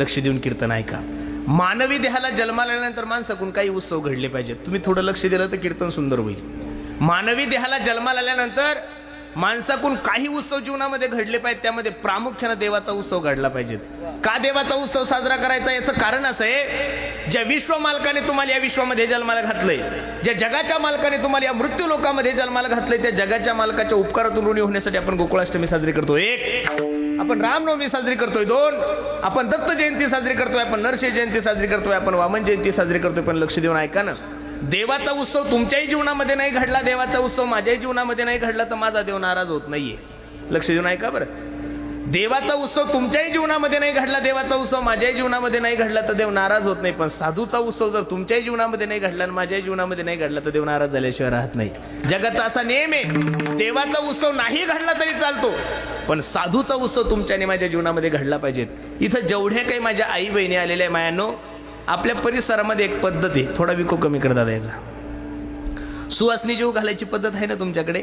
लक्ष देऊन कीर्तन ऐका. मानवी देहाला जन्माला आल्यानंतर माणसाकडून काही उत्सव घडले पाहिजेत. तुम्ही थोडं लक्ष दिलं तर कीर्तन सुंदर होईल. मानवी देहाला जन्माला आल्यानंतर माणसाकडून काही उत्सव जीवनामध्ये घडले पाहिजेत. त्यामध्ये प्रामुख्यानं देवाचा उत्सव घडला पाहिजेत. का देवाचा उत्सव साजरा करायचा? याचं कारण असं आहे ज्या विश्व मालकाने तुम्हाला या विश्वामध्ये जन्माला घातलंय ज्या जगाच्या मालकाने तुम्हाला या मृत्यू लोकांमध्ये जन्माला घातलंय त्या जगाच्या मालकाच्या उपकारातून ऋणी होण्यासाठी आपण गोकुळाष्टमी साजरी करतो. एक आपण रामनवमी साजरी करतोय दोन. आपण दत्त जयंती साजरी करतोय आपण नरसिंह जयंती साजरी करतोय आपण वामन जयंती साजरी करतोय पण लक्ष देऊन ऐका ना. देवाचा उत्सव तुमच्याही जीवनामध्ये नाही घडला देवाचा उत्सव माझ्याही जीवनामध्ये नाही घडला तर माझा देव नाराज होत नाहीये. लक्ष देऊन ऐका बरं. देवाचा उत्सव तुमच्याही जीवनामध्ये नाही घडला देवाचा उत्सव माझ्याही जीवनामध्ये नाही घडला तर देव नाराज होत नाही. पण साधूचा उत्सव जर तुमच्याही जीवनामध्ये नाही घडला आणि माझ्याही जीवनामध्ये नाही घडला तर देव नाराज झाल्याशिवाय राहत नाही. जगाचा असा नियम आहे देवाचा उत्सव नाही घडला तरी चालतो पण साधूचा उत्सव तुमच्या आणि माझ्या जीवनामध्ये घडला पाहिजेत इथं जेवढ्या काही माझ्या आई बहिणी आलेल्या आहे मायानो आपल्या परिसरामध्ये एक पद्धत आहे. थोडा विको कमी करता द्यायचा सुवासनी जीव घालायची पद्धत आहे ना तुमच्याकडे?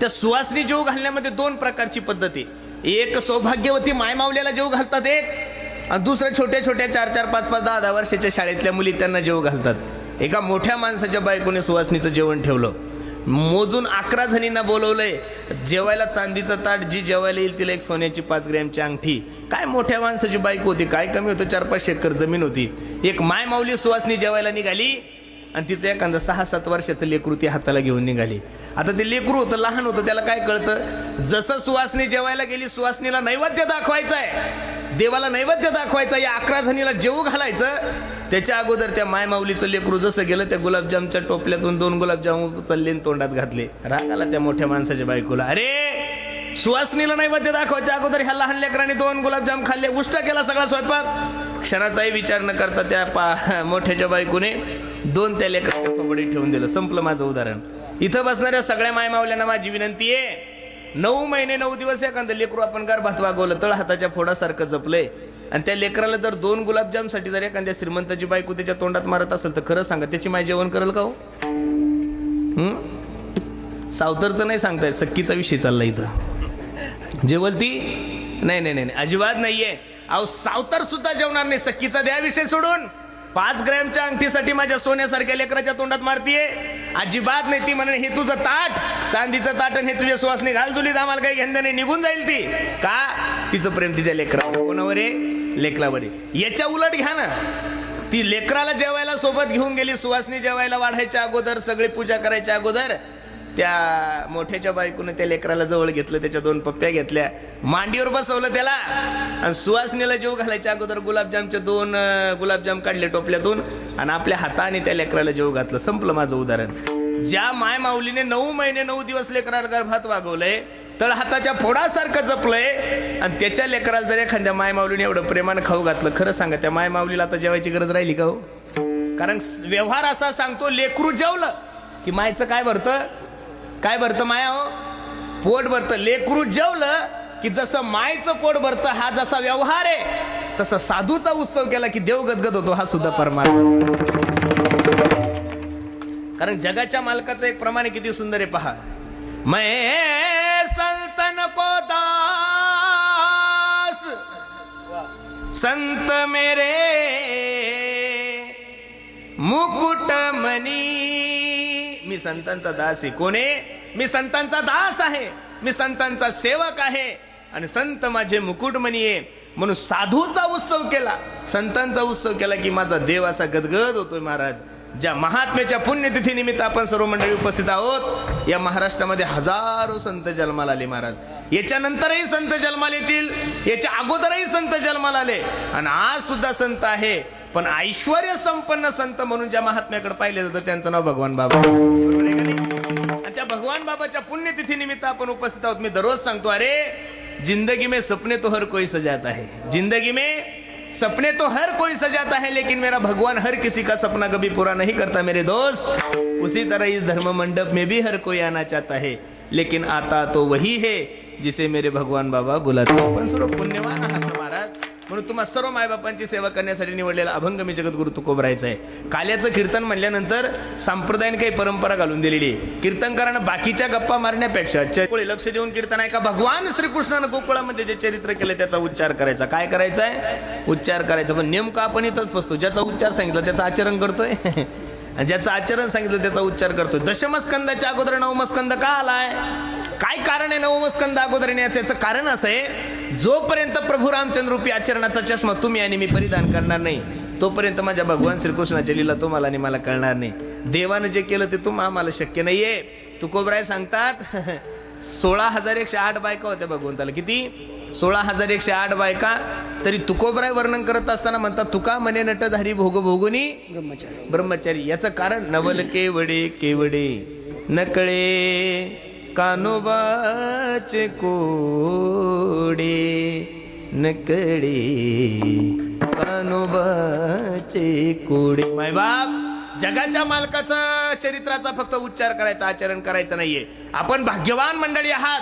त्या सुवासनी जीव घालण्यामध्ये दोन प्रकारची पद्धत आहे. एक सौभाग्यवती मायमावल्याला जेव घालतात एक आणि दुसरं छोट्या छोट्या चार चार पाच पाच दहा दहा वर्षाच्या शाळेतल्या मुली त्यांना जेव घालतात. एका मोठ्या माणसाच्या बायकोने सुवासनीचं जेवण ठेवलं. मोजून अकरा जणींना बोलवलंय जेवायला चांदीचं ताट जी जेवायला येईल तिला एक सोन्याची पाच ग्रॅमची अंगठी. काय मोठ्या माणसाची बाईक होती काय कमी होतं चार पाच एकर जमीन होती. एक माय माऊली सुवासनी जेवायला निघाली आणि तिचं एखादं सहा सात वर्षाचं लेकरू ती हाताला घेऊन निघाली. आता ते लेकरू होतं लहान होतं त्याला काय कळतं? जसं सुवासनी जेवायला गेली सुवासनीला नैवेद्य दाखवायचं आहे देवाला नैवेद्य दाखवायचा या अकरा जणीला जेवू घालायचं. त्याच्या अगोदर त्या मायमाऊलीचं लेकरू जसं गेलं त्या गुलाबजामच्या टोपल्यातून दोन गुलाबजाम चालले आणि तोंडात घातले. राग आला त्या मोठ्या माणसाच्या बायकोला. अरे सुवासनीला नैवेद्य दाखवायच्या अगोदर ह्या लहान लेकराने दोन गुलाबजाम खाल्ले उष्ट केला सगळा स्वयंपाक. क्षणाचाही विचार न करता त्या पा मोठ्याच्या बायकोने दोन त्या लेकराच्या थोबडीत ठेवून दिलं. संपलं माझं उदाहरण. इथं बसणाऱ्या सगळ्या मायमावल्यांना माझी विनंती आहे नऊ महिने नऊ दिवस एखादं लेकरू आपण गर्भात वागवलं तळ हाताच्या फोडासारखं जपलंय. आणि त्या लेकराला जर दोन गुलाबजामसाठी जर एखाद्या श्रीमंताची बायको त्याच्या तोंडात मारत असेल तर खरं सांगा त्याची माय जेवण करेल का हो? सावतरचं नाही सांगताय सक्कीचा विषय चालला इथं. जेवल ती नाही नाही नाही नाही, अजिबात नाहीये. अहो सावतर सुद्धा जेवणार नाही. सक्कीचा द्या विषय सोडून. पाच ग्रॅमच्या अंगठीसाठी माझ्या सोन्यासारख्या लेकराच्या तोंडात मारतीये. अजिबात नाही ती म्हणे हे तुझं ताट. चांदीचं ताट आणि हे तुझ्या सुवासने घाल तुली आम्हाला काही घेणं नाही. निघून जाईल ती. का? तिचं प्रेम तिच्या लेकरा कोणावर आहे लेकरावर आहे. याच्या उलट घ्या ना. ती लेकराला जेवायला सोबत घेऊन गेली सुवासनी जेवायला वाढायच्या अगोदर सगळी पूजा करायच्या अगोदर त्या मोठ्याच्या बायकोने त्या लेकराला जवळ घेतलं त्याच्या दोन पप्प्या घेतल्या. मांडीवर बसवलं त्याला. आणि सुवासनीला जेव घालायच्या अगोदर गुलाबजामच्या दोन गुलाबजाम काढले टोपल्यातून आणि आपल्या हाताने त्या लेकराला जेव घातलं. संपलं माझं उदाहरण. ज्या माय माऊलीने नऊ महिने नऊ दिवस लेकराला गर्भात वागवलंय तळ हाताच्या फोडासारखं जपलंय आणि त्याच्या लेकराला जर एखाद्या माय माऊलीने एवढं प्रेमानं खाऊ घातलं खरं सांगा त्या माय माऊलीला आता जेवायची गरज राहिली का हो? कारण व्यवहार असा सांगतो लेकरू जेवलं की मायचं काय भरतं? काय भरतं माया हो? पोट भरतं. लेकरू जेवलं की जसं मायचं पोट भरतं हा जसा व्यवहार आहे तसा साधूचा उत्सव केला की देव गदगद होतो हा सुद्धा परमार्थ. कारण जगाच्या मालकाचं एक प्रमाणे किती सुंदर आहे पहा. मैं संतन को दास संत मेरे मुकुट मनी. मी संतांचा दास आहे. कोण आहे? मी संतांचा दास आहे. मी संतांचा सेवक आहे. आणि संत माझे मुकुटमणी आहे. म्हणून साधूचा उत्सव केला. संतांचा उत्सव केला की माझा देव असा गदगद होतोय महाराज. ज्या महात्म्याच्या पुण्यतिथी निमित्त आपण सर्व मंडळी उपस्थित आहोत या महाराष्ट्रामध्ये हजारो संत जन्माला आले महाराज. याच्यानंतरही संत जन्माला येतील. याच्या अगोदरही संत जन्माला आले. आणि आज सुद्धा संत आहे. पण ऐश्वर संपन्न संत म्हणून ज्या महात्म्याकडे पाहिले जातं त्यांचं नाव भगवान बाबा. आणि त्या भगवान बाबाच्या पुण्यतिथी निमित्त आपण उपस्थित आहोत. मी दररोज सांगतो अरे जिंदगी में सपने तो हर कोई सजाता है. जिंदगी में सपने तो हर कोई सजाता है लेकिन मेरा भगवान हर किसी का सपना कभी पूरा नहीं करता मेरे दोस्त. उसी तरह इस धर्म मंडप में भी हर कोई आना चाहता है लेकिन आता तो वही है जिसे मेरे भगवान बाबा बुलाते हैं. सर्व पुण्यवान आहात. म्हणून तुम्हा सर्व मायबापांची सेवा करण्यासाठी निवडलेला अभंग मी जगद्गुरु तुकोबरायचा आहे. काल्याचं कीर्तन म्हणल्यानंतर सांप्रदायिक काही परंपरा घालून दिलेली आहे. कीर्तनकारांना बाकीच्या गप्पा मारण्यापेक्षा चकोळी लक्ष देऊन कीर्तन आहे का भगवान श्रीकृष्णानं गोकुळामध्ये जे चरित्र केलं त्याचा उच्चार करायचा. काय करायचा आहे उच्चार करायचा. पण नेमकं आपण इथंच बसतो. ज्याचा उच्चार सांगितला त्याचं आचरण करतोय. आणि ज्याचं आचरण सांगितलं त्याचा उच्चार करतोय. दशमस्कंदाच्या अगोदर नवमस्कंद का आलाय? काय कारण आहे नवमस्कंद अगोदर याचं कारण असं आहे जोपर्यंत प्रभू रामचंद्र रूपी आचरणाचा चष्मा तुम्ही आणि मी परिधान करणार नाही तोपर्यंत माझ्या भगवान श्रीकृष्णाच्या लीला तुम्हाला आणि मला कळणार नाही. देवानं जे केलं ते तुम्हा आम्हाला शक्य नाहीये. तुकोबराय सांगतात सोळा हजार एकशे आठ बायका होत्या भगवंताला. किती? सोळा हजार एकशे आठ बायका. तरी तुकोबराय वर्णन करत असताना म्हणतात तुका मने नटधारी भोग भोगुनी ब्रह्मचारी ब्रह्मचारी. याचं कारण नवल केवडे केवडे नकळे. कानोबाचे कोडे नकडे कानोबाचे कोडे मायबाप जगाच्या मालकाचा चरित्राचा फक्त उच्चार करायचा आचरण करायचं नाहीये. आपण भाग्यवान मंडळी आहात.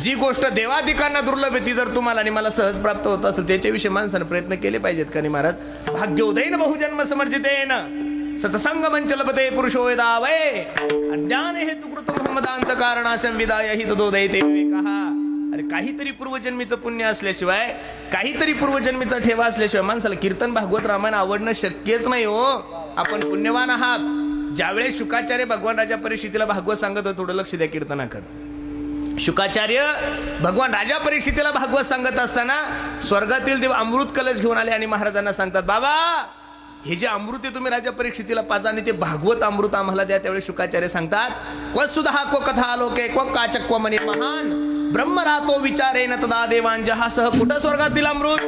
जी गोष्ट देवाधिकांना दुर्लभ ती जर तुम्हाला आणि मला सहज प्राप्त होत असेल त्याच्याविषयी माणसानं प्रयत्न केले पाहिजेत का नाही महाराज? भाग्योदयन बहुजन्म समर्जितेन. सतसंग मंचलपते पुरुषो यदा अज्ञान हेतु कृत मोहम्मदांत कारणाशं विदाय हि तदोदयते विवेकः अरे काहीतरी पूर्वजन्मीचं पुण्य असल्याशिवाय काहीतरी पूर्वजन्मीचा ठेवा असल्याशिवाय माणसाला कीर्तन भागवत रामायण आवडणं शक्यच नाही हो. आपण पुण्यवान आहात. ज्यावेळेस शुकाचार्य भगवान राजा परिस्थितीला भागवत सांगत होते थोडं लक्ष द्या कीर्तनाकडे. शुकाचार्य भगवान राजा परीक्षितीला भागवत सांगत असताना स्वर्गातील देव अमृत कलश घेऊन आले आणि महाराजांना सांगतात बाबा हे जे अमृत आहे तुम्ही राजा परीक्षितीला पाजा आणि ते भागवत अमृत आम्हाला द्या त्यावेळी शुकाचार्य सांगतात क्व सुधा क्व कथा आलोके क्व काचक्व क्व महान ब्रह्म राहतो विचारे न तदा देवांजहा सह कुठं स्वर्गातील अमृत?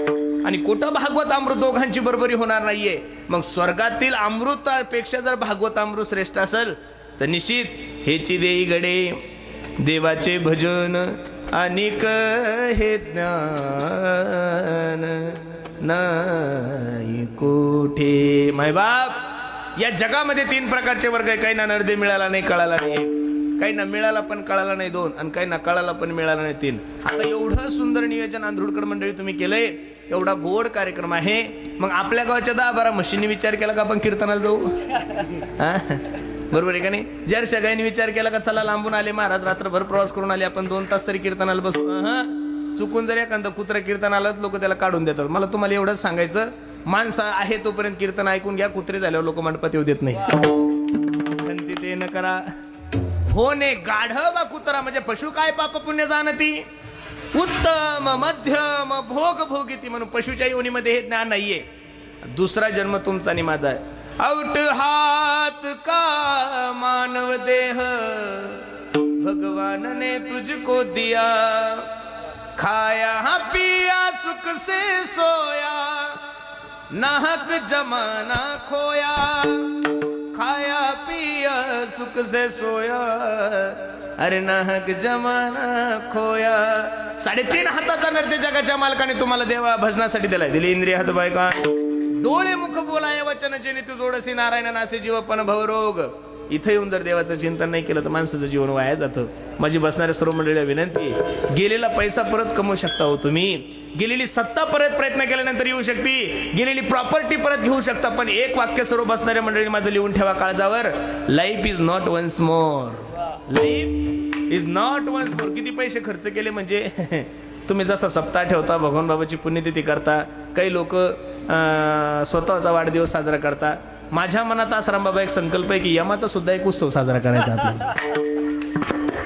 आणि कुठं भागवत अमृत दोघांची बरोबरी होणार नाहीये? मग स्वर्गातील अमृतापेक्षा जर भागवत अमृत श्रेष्ठ असेल तर निश्चित हेची देई गडे देवाचे भजन अनिक हे ज्ञान. नाही माय मायबाप या जगामध्ये तीन प्रकारचे वर्ग आहे. काही ना नर्दे मिळाला नाही कळाला नाही. काही ना मिळाला पण कळाला नाही दोन. आणि काही ना कळाला पण मिळाला नाही तीन. आता एवढं सुंदर नियोजन आंधुडकर मंडळी तुम्ही केलंय. एवढा गोड कार्यक्रम आहे. मग आपल्या गावाच्या दहा बारा म्हशींनी विचार केला का आपण कीर्तनाला जाऊ? बरोबर आहे का नाही? जर सगळ्यांनी विचार केला का चला लांबून आले महाराज रात्रभर प्रवास करून आले आपण दोन तास तरी कीर्तनाला बसू. अहं. चुकून जर एखादं कुत्र आलं लोक त्याला काढून देतात. मला तुम्हाला एवढंच सांगायचं माणसं आहे तोपर्यंत कीर्तन ऐकून घ्या कुत्रे झाल्यावर लोक मंडपात येऊ देत नाही. ते न करा. हो ने बा कुत्रा म्हणजे पशु काय पाप पुण्य जाणती? उत्तम मध्यम भोग भोगिती म्हणून पशुच्या योनीमध्ये हे ज्ञान नाहीये. दुसरा जन्म तुमचा आणि माझा आहे. औट हात का मानव देह? भगवान ने तुझको दिया. खाया पिया सुख से सोया। नाहक जमाना खोया। खाया पिया सुख से सोया। अरे नाहक जमाना खोया। साडेतीन हाताचा नर्ते जगाच्या मालकाने तुम्हाला देवा भजनासाठी दिलाय. दिली इंद्रिय हात बायका. डोळे मुख बोलाय वचन जेणे तू जोडसी नारायण नासे जीवपण भवरोग इथं येऊन जर देवाचं चिंतन नाही केलं तर माणसाचं जीवन वाया जातं. माझी बसणाऱ्या सर्व मंडळीला विनंती गेलेला पैसा परत कमवू शकता हो तुम्ही. गेलेली सत्ता परत प्रयत्न केल्यानंतर येऊ शकते. गेलेली प्रॉपर्टी परत घेऊ शकता पण एक वाक्य सर्व बसणाऱ्या मंडळी माझं लिहून ठेवा काळजावर. Life is not once more life is not once more किती पैसे खर्च केले म्हणजे? तुम्ही जसा सप्ताह ठेवता भगवान बाबाची पुण्यतिथी करता काही लोक स्वतःचा वाढदिवस साजरा करता माझ्या मनात आज बाबा एक संकल्प आहे की यमाचा सुद्धा एक उत्सव साजरा करायचा आपल्याला.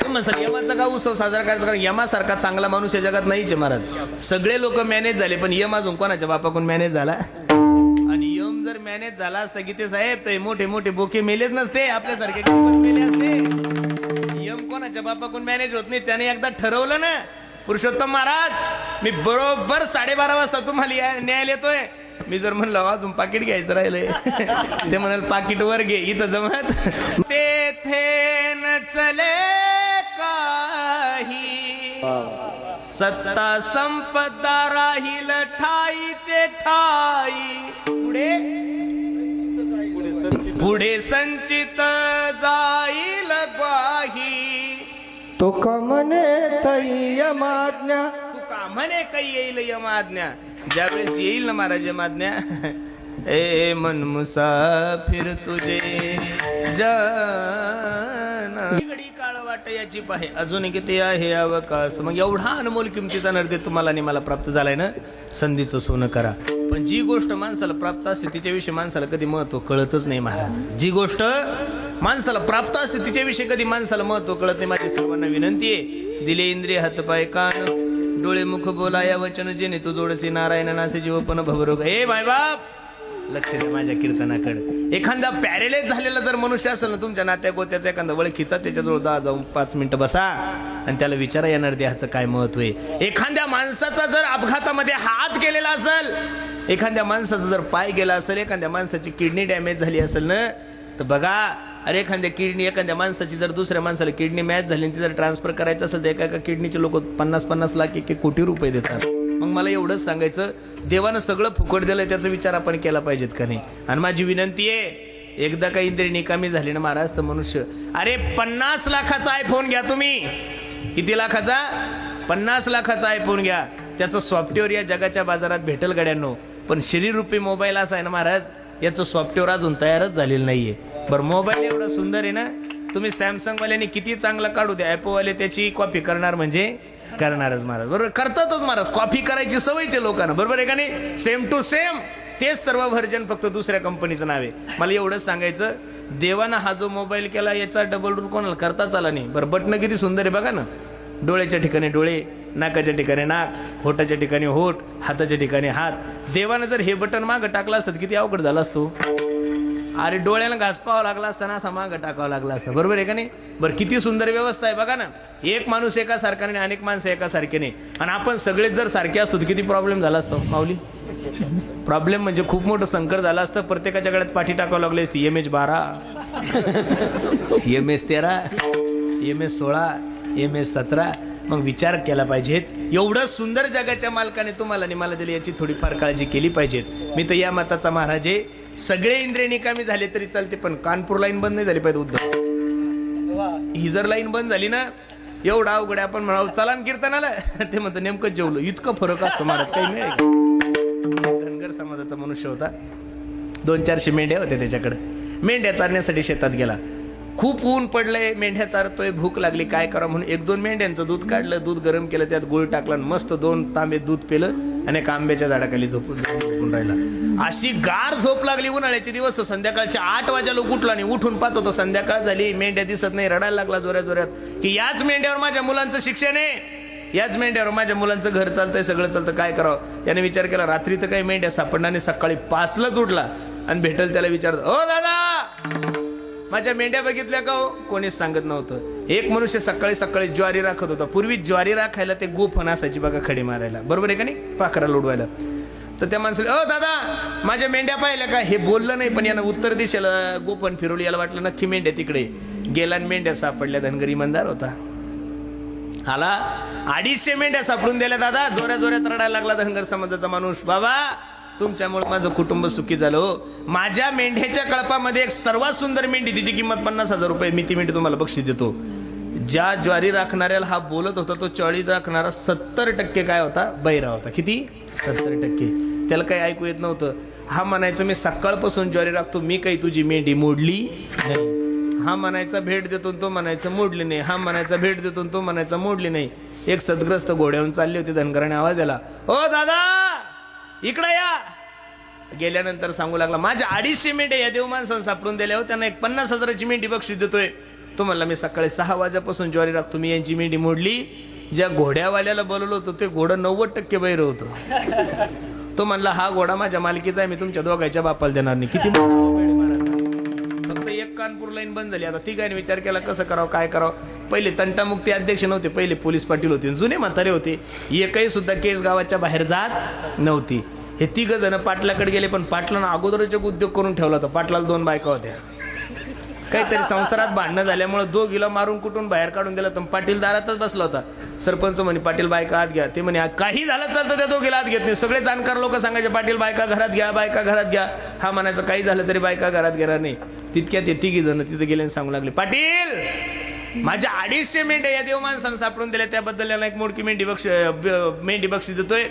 तुम्ही यमाचा का उत्सव साजरा करायचा? कारण यमासारखा चांगला माणूस या जगात नाहीच आहे महाराज. सगळे लोक मॅनेज झाले पण यम अजून कोणाच्या बापाकडून मॅनेज झाला? आणि यम जर मॅनेज झाला असता गीते साहेब तर मोठे मोठे बोके मेलेच नसते आपल्यासारखे मेले असते. यम कोणाच्या बापाकडून मॅनेज होत नाही त्याने एकदा ठरवलं ना पुरुषोत्तम महाराज मी बरोबर साडेबारा वाजता तुम्हाला न्याय न्यायला येतोय. मी जर म्हणलं अजून पाकिट घ्यायचं राहिलंय. ते म्हणाल पाकिट वर घे इथं जमत तेथे न चले काही. सत्ता संपदा राहील ठाईचे ठाई. पुढे? पुढे संचित जाईल ग्वाही. तो का म्हणे तैय माज्ञा तू का म्हणे काही येईल यमाज्ञा. ज्यावेळेस येईल ना महाराज माज्ञा. ए मन मुसाफिर तुझे जाना. घडी काळ वाट याची पाहे. अजून किती आहे अवकाश. मग एवढा अनमोल किमतीचा नर्दे तुम्हाला आणि मला प्राप्त झालाय ना? संधीचं सोनं करा. पण जी गोष्ट माणसाला प्राप्त असते तिच्याविषयी माणसाला कधी महत्त्व कळतच नाही महाराज. जी गोष्ट माणसाला प्राप्त असते तिच्याविषयी कधी माणसाला महत्त्व कळत नाही माझी सर्वांना विनंती आहे. दिले इंद्रिय हातपाय कान. डोळे मुख बोला या वचन जेने. तू जोडसी नारायण नासे जीव पण भवरोग. हे बायबाप लक्ष दे माझ्या कीर्तनाकडे. एखादा पॅरेलाइज झालेला जर मनुष्य असेल ना तुमच्या नात्या गोत्याचा एखादा वळखीचा त्याच्याजवळ दहा जाऊन पाच मिनिटं बसा. आणि त्याला विचारा येणार देहाचं काय महत्त्व आहे? एखाद्या माणसाचा जर अपघातामध्ये हात गेलेला असेल एखाद्या माणसाचा जर पाय गेला असेल एखाद्या माणसाची किडनी डॅमेज झाली असेल ना तर बघा अरे एखाद्या किडनी एखाद्या माणसाची जर दुसऱ्या माणसाला किडनी मॅच झाली आणि ती जर ट्रान्सफर करायचं असेल तर एका एका किडनीचे लोक पन्नास पन्नास लाख एक एक कोटी रुपये देतात. मग मला एवढंच सांगायचं देवानं सगळं फुकट दिलंय त्याचा विचार आपण केला पाहिजेत का नाही? आणि माझी विनंती आहे एकदा काही इंद्रिय निकामी झाली ना महाराज तर मनुष्य अरे पन्नास लाखाचा आयफोन घ्या तुम्ही. किती लाखाचा? पन्नास लाखाचा आयफोन घ्या. त्याचं सॉफ्टवेअर या जगाच्या बाजारात भेटल गड्यांनो. पण शरीर रूपी मोबाईल असा आहे ना महाराज याचं सॉफ्टवेअर अजून तयारच झालेलं नाहीये. बरं मोबाईल एवढा सुंदर आहे ना तुम्ही सॅमसंगवाल्याने किती चांगला काढू द्या ॲपोवाले त्याची कॉपी करणार म्हणजे करणारच महाराज. बरोबर? करतातच महाराज. कॉपी करायची सवयचे लोकांना. बरोबर आहे का नाही? सेम टू सेम तेच सर्व व्हर्जन फक्त दुसऱ्या कंपनीचं नाव आहे. मला एवढंच सांगायचं देवानं हा जो मोबाईल केला याचा डबल रूल कोणाला करताच आला नाही. बरं बटणं किती सुंदर आहे बघा ना. डोळ्याच्या ठिकाणी डोळे नाकाच्या ठिकाणी नाक होटाच्या ठिकाणी होठ हाताच्या ठिकाणी हात. देवानं जर हे बटन मागं टाकलं असतं तर किती अवघड झाला असतो हो. अरे डोळ्याला घास पाहावं लागला असताना समाग टाकावा टाकावं लागला असता. बरोबर आहे का नाही? बरं किती सुंदर व्यवस्था आहे बघा ना. एक माणूस एका सारखा नाही अनेक माणसं एका सारखे नाही. आणि आपण सगळेच जर सारखे असतो तर किती प्रॉब्लेम झाला असतो माऊली? प्रॉब्लेम म्हणजे खूप मोठं संकट झालं असतं प्रत्येकाच्या गळ्यात पाठी टाकावं लागली असती. एम एच बारा. एम एस तेरा. एम एस सोळा. एम एस सतरा. मग विचार केला पाहिजेत. एवढं सुंदर जगाच्या मालकाने तुम्हाला आणि मला दिली याची थोडीफार काळजी केली पाहिजेत. मी तर या मताचा महाराज आहे. सगळे इंद्रिय निकामी झाले तरी चालते पण कानपूर लाईन बंद नाही झाली पाहिजे उद्धव. ही जर लाईन बंद झाली ना एवढा अवघड आपण म्हणावं चला ना कीर्तनाला. ते म्हणतं नेमकं जेवलो. इतकं फरक असतो महाराज काही नाही धनगर समाजाचा मनुष्य होता. दोन चारशे मेंढ्या होत्या त्याच्याकडे. मेंढ्या चारण्यासाठी शेतात गेला. खूप ऊन पडलंय मेंढ्या चारतोय भूक लागली काय करा म्हणून एक दोन मेंढ्यांचं दूध काढलं दूध गरम केलं त्यात गुळ टाकलं आणि मस्त दोन तांबे दूध पिलं. आणि एक आंब्याच्या झाडाखाली झोपून झोपून राहिला. अशी गार झोप लागली उन्हाळ्याचे दिवस. संध्याकाळच्या आठ वाजा लोक उठला नाही उठून पाहतो तो संध्याकाळ झाली. मेंढ्या दिसत नाही रडायला लागला जोऱ्या जोऱ्यात की याच मेंढ्यावर माझ्या मुलांचं शिक्षण आहे. याच मेंढ्यावर माझ्या मुलांचं घर चालतंय सगळं चालतं. काय करावं? याने विचार केला रात्री तर काही मेंढ्या सापडणार नाही. सकाळी पाचलाच उठला. आणि भेटल त्याला विचारत ओ दादा माझ्या मेंढ्या बघितल्या का हो? कोणीच सांगत नव्हतं. एक मनुष्य सकाळी सकाळी ज्वारी राखत होता. पूर्वी ज्वारी राखायला ते गोफण असायची बघा खडे मारायला. बरोबर आहे का नाही? पाखरा लोडवायला तर त्या माणसाला अ दादा माझ्या मेंढ्या पाहिल्या का? हे बोललं नाही पण यानं उत्तर दिशेला गोपन फिरवली. याला वाटलं नक्की मेंढ्या तिकडे. गेला मेंढ्या सापडल्या. धनगरी इमानदार होता. आला. अडीचशे मेंढ्या सापडून दिल्या दादा जोऱ्या जोऱ्यात रडायला लागला धनगर समाजाचा माणूस. बाबा तुमच्यामुळे माझं कुटुंब सुखी झालं हो. माझ्या मेंढ्याच्या कळपामध्ये एक सर्वात सुंदर मेंढी तिची किंमत पन्नास हजार रुपये मी ती मेंढी तुम्हाला बक्षीस देतो. ज्या ज्वारी राखणाऱ्याला हा बोलत होता तो चाळीस राखणारा सत्तर टक्के काय होता? बैरा होता. किती? सत्तर टक्के. त्याला काही ऐकू येत नव्हतं. हा म्हणायचं मी सकाळपासून ज्वारी राखतो मी काही तुझी मेंढी मोडली नाही. हा म्हणायचा भेट देतो आणि तो म्हणायचं मोडली नाही. हा म्हणायचा भेट देतो आणि तो म्हणायचा मोडली नाही. एक सदग्रस्त घोड्याहून चालली होती धनगराने आवाज दिला ओ दादा! इकडं या. गेल्यानंतर सांगू लागला माझ्या अडीचशे मेंढ्या या देवमाणसानं सापडून दिल्या हो त्यांना एक पन्नास हजाराची मेंढी बक्षीस देतोय. तो म्हणला मी सकाळी सहा वाजेपासून ज्वारी राखतो मी यांची मेंढी मोडली. ज्या घोड्यावाल्याला बोलवलं होतं ते घोडं नव्वद टक्के बैर होतं. तो म्हणला हा घोडा माझ्या मालकीचा आहे मी तुमच्या दोघांच्या बापाला देणार नाही. किती फक्त एक कानपूर लाईन बंद झाली. आता तिघांनी विचार केला कसं करावं काय करावं? पहिले तंटामुक्ती अध्यक्ष नव्हते पहिले पोलीस पाटील होते जुने म्हातारे होते. एकही सुद्धा केस गावाच्या बाहेर जात नव्हती. हे तिघ जण पाटलाकडे गेले पण पाटलानं अगोदरच एक उद्योग करून ठेवला होता. पाटलाला दोन बायका होत्या. काहीतरी संसारात भांडणं झाल्यामुळे दोघीला मारून कुठून बाहेर काढून दिला तर पाटील दारातच बसला होता. सरपंच म्हणे पाटील बायका आत घ्या. ते म्हणे काही झालं चालतं त्या दोघीला आत घेत नाही. सगळे जाणकार लोक सांगायचे पाटील बायका घरात घ्या बायका घरात घ्या. हा म्हणायचं काही झालं तरी बायका घरात घेणार नाही. तितक्यात ते तिघी जण तिथे गेले आणि सांगू लागले पाटील माझ्या अडीचशे मेंढ्या या देव माणसानं सापडून दिल्या. त्याबद्दल यांना एक मोडकी मेंढी बक्ष मेंढी बक्षी देतोय.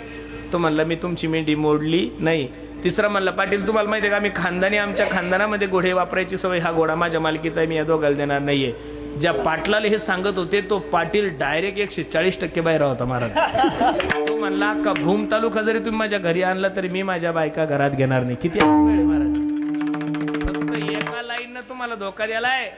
तो म्हणला मी तुमची मेंढी मोडली नाही. तिसरा म्हणला पाटील तुम्हाला माहिती आहे का मी खानदानी आमच्या खानदानामध्ये घोडे वापरायची सवय हा घोडा माझ्या मालकीचा आहे मी या दोघाला देणार नाहीये. ज्या पाटलाला हे सांगत होते तो पाटील डायरेक्ट एकशे चाळीस टक्के बाहेर होता महाराज. तो म्हणला का भूम तालुका जरी तुम्ही माझ्या घरी आणला तरी मी माझ्या बायका घरात घेणार नाही. किती महाराज? फक्त एका लाईननं तुम्हाला धोका दिलाय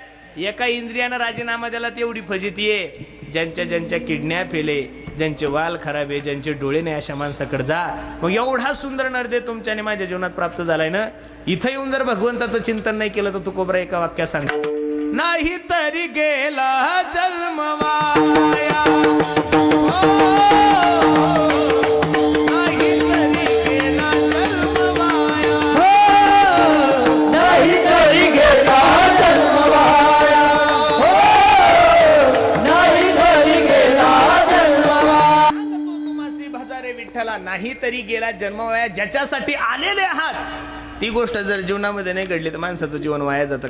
एका इंद्रियानं राजीनामा दिला तेवढी फजिती आहे. ज्यांच्या ज्यांच्या किडण्या फेले ज्यांचे वाल खराब आहे ज्यांचे डोळे नाही अशा माणसाकडे जा. मग एवढा सुंदर नर्दे तुमच्या आणि माझ्या जीवनात प्राप्त झालाय ना? इथं येऊन जर भगवंताचं चिंतन नाही केलं तर तू कोबरा एका वाक्यात सांग. नाही तरी गेला जन्मवाया तरी गेला जन्मवाया ज्याच्यासाठी आलेले आहात ती गोष्ट जर जीवनामध्ये नाही घडली तर माणसाचं जीवन वाया जातं.